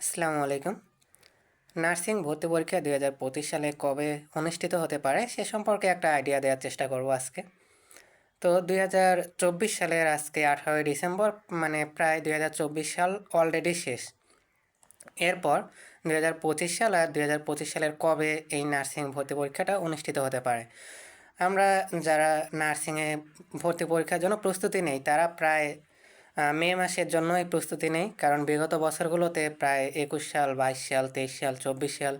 আসসালামু আলাইকুম। নার্সিং ভর্তি পরীক্ষা দুই হাজার পঁচিশ সালে কবে অনুষ্ঠিত হতে পারে সে সম্পর্কে একটা আইডিয়া দেওয়ার চেষ্টা করব আজকে। তো দুই হাজার চব্বিশ সালের আজকে আঠারোই ডিসেম্বর মানে প্রায় দুই হাজার চব্বিশ সাল অলরেডি শেষ। এরপর দুই হাজার পঁচিশ সাল আর দুই হাজার পঁচিশ সালের কবে এই নার্সিং ভর্তি পরীক্ষাটা অনুষ্ঠিত হতে পারে? আমরা যারা নার্সিংয়ে ভর্তি পরীক্ষার জন্য প্রস্তুতি নেই, তারা প্রায় মে মাসের জন্যই প্রস্তুতি নেই, কারণ বিগত বছরগুলোতে প্রায় একুশ সাল, বাইশ সাল, তেইশ সাল, চব্বিশ সাল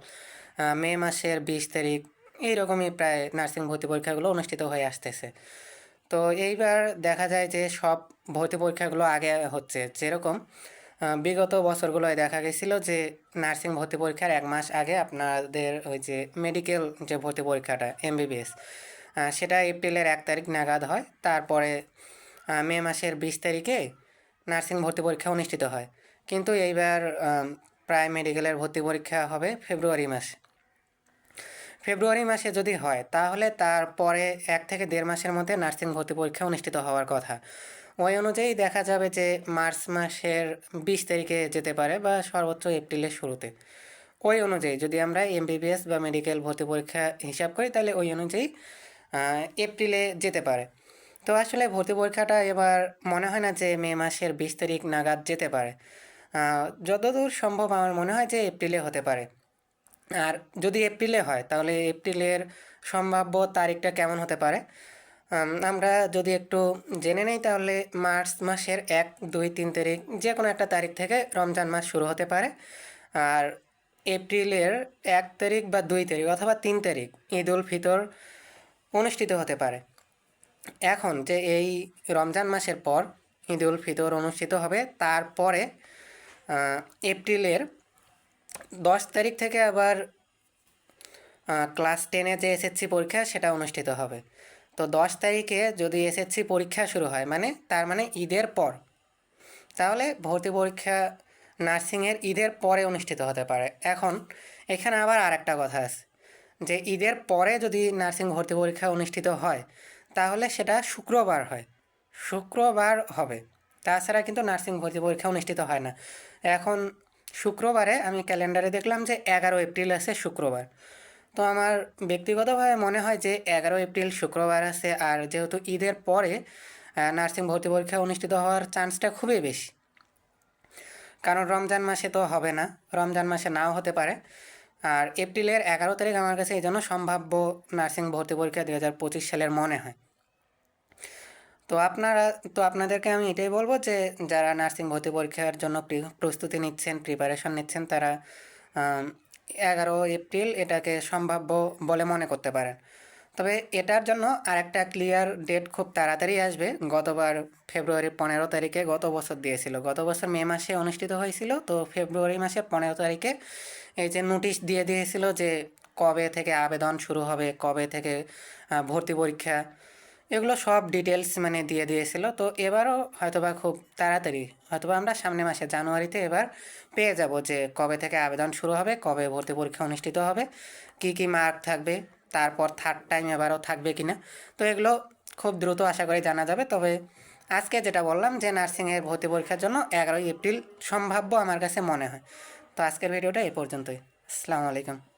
মে মাসের বিশ তারিখ এইরকমই প্রায় নার্সিং ভর্তি পরীক্ষাগুলো অনুষ্ঠিত হয়ে আসতেছে। তো এইবার দেখা যায় যে সব ভর্তি পরীক্ষাগুলো আগে হচ্ছে। যেরকম বিগত বছরগুলোয় দেখা গেছিল যে নার্সিং ভর্তি পরীক্ষার এক মাস আগে আপনাদের ওই যে মেডিকেল যে ভর্তি পরীক্ষাটা, এমবিবিএস সেটা এপ্রিলের এক তারিখ নাগাদ হয়। তারপরে মে মাসের বিশ তারিখে নার্সিং ভর্তি পরীক্ষা অনুষ্ঠিত হয়। কিন্তু এইবার প্রায় মেডিকেলের ভর্তি পরীক্ষা হবে ফেব্রুয়ারি মাসে। ফেব্রুয়ারি মাসে যদি হয়, তাহলে তারপরে এক থেকে দেড় মাসের মধ্যে নার্সিং ভর্তি পরীক্ষা অনুষ্ঠিত হওয়ার কথা। ওই অনুযায়ী দেখা যাবে যে মার্চ মাসের বিশ তারিখে যেতে পারে বা সর্বোচ্চ এপ্রিলের শুরুতে। ওই অনুযায়ী যদি আমরা এমবিবিএস বা মেডিকেল ভর্তি পরীক্ষা হিসাব করি, তাহলে ওই অনুযায়ী এপ্রিলে যেতে পারে। তো আসলে ভর্তি পরীক্ষাটা এবার মনে হয় না যে মে মাসের বিশ তারিখ নাগাদ যেতে পারে। যতদূর সম্ভব আমার মনে হয় যে এপ্রিলে হতে পারে। আর যদি এপ্রিলে হয়, তাহলে এপ্রিলের সম্ভাব্য তারিখটা কেমন হতে পারে? আমরা যদি একটু জেনে নেই, তাহলে মার্চ মাসের এক, দুই, তিন তারিখ যে কোনো একটা তারিখ থেকে রমজান মাস শুরু হতে পারে। আর এপ্রিলের এক তারিখ বা দুই তারিখ অথবা তিন তারিখ ঈদ উল ফিতর অনুষ্ঠিত হতে পারে। এখন যে এই রমজান মাসের পর ঈদ উল ফিতর অনুষ্ঠিত হবে, তারপরে এপ্রিলের দশ তারিখ থেকে আবার ক্লাস টেনে যে এসএসসি পরীক্ষা সেটা অনুষ্ঠিত হবে। তো দশ তারিখে যদি এসএসসি পরীক্ষা শুরু হয় মানে তার মানে ঈদের পর, তাহলে ভর্তি পরীক্ষা নার্সিংয়ের ঈদের পরে অনুষ্ঠিত হতে পারে। এখন, এখানে আবার আরেকটা কথা আছে, যে ঈদের পরে যদি নার্সিং ভর্তি পরীক্ষা অনুষ্ঠিত হয় তাহলে সেটা শুক্রবার হয়। শুক্রবার হবে। তাছাড়া কিন্তু নার্সিং ভর্তি পরীক্ষা অনুষ্ঠিত হয় না। এখন শুক্রবারে আমি ক্যালেন্ডারে দেখলাম যে এগারো এপ্রিল আছে শুক্রবার। তো আমার ব্যক্তিগতভাবে মনে হয় যে এগারো এপ্রিল শুক্রবার আছে আর যেহেতু ঈদের পরে নার্সিং ভর্তি পরীক্ষা অনুষ্ঠিত হওয়ার চান্সটা খুবই বেশি। কারণ রমজান মাসে তো হবে না। রমজান মাসে নাও হতে পারে। আর এপ্রিলের এগারো তারিখ আমার কাছে এই জন্য সম্ভাব্য নার্সিং ভর্তি পরীক্ষা দু হাজার পঁচিশ সালের মনে হয়। তো আপনারা, তো আপনাদেরকে আমি এটাই বলব যে, যারা নার্সিং ভর্তি পরীক্ষার জন্য প্রি- প্রস্তুতি নিচ্ছেন প্রিপারেশন নিচ্ছেন, তারা এগারো এপ্রিল এটাকে সম্ভাব্য বলে মনে করতে পারেন। তবে এটার জন্য আরেকটা ক্লিয়ার ডেট খুব তাড়াতাড়ি আসবে। গতবার ফেব্রুয়ারি পনেরো তারিখে গত বছর দিয়েছিল। গত বছর মে মাসে অনুষ্ঠিত হয়েছিল। তো ফেব্রুয়ারি মাসে পনেরো তারিখে এই যে নোটিশ দিয়ে দিয়েছিল যে কবে থেকে আবেদন শুরু হবে, কবে থেকে ভর্তি পরীক্ষা, এগুলো সব ডিটেলস মানে দিয়ে দিয়েছিল। তো এবারও হয়তোবা খুব তাড়াতাড়ি, হয়তোবা আমরা সামনে মাসে জানুয়ারিতে এবার পেয়ে যাব যে কবে থেকে আবেদন শুরু হবে, কবে ভর্তি পরীক্ষা অনুষ্ঠিত হবে, কি কি মার্ক থাকবে তারপর থার্ড টাইম এবারও থাকবে কি না তো এগুলো খুব দ্রুত আশা করি জানা যাবে। তবে আজকে যেটা বললাম যে নার্সিংয়ের ভর্তি পরীক্ষার জন্য এগারোই এপ্রিল সম্ভাব্য আমার কাছে মনে হয়। তো আজকের ভিডিওটা এ পর্যন্তই। আসসালামু আলাইকুম।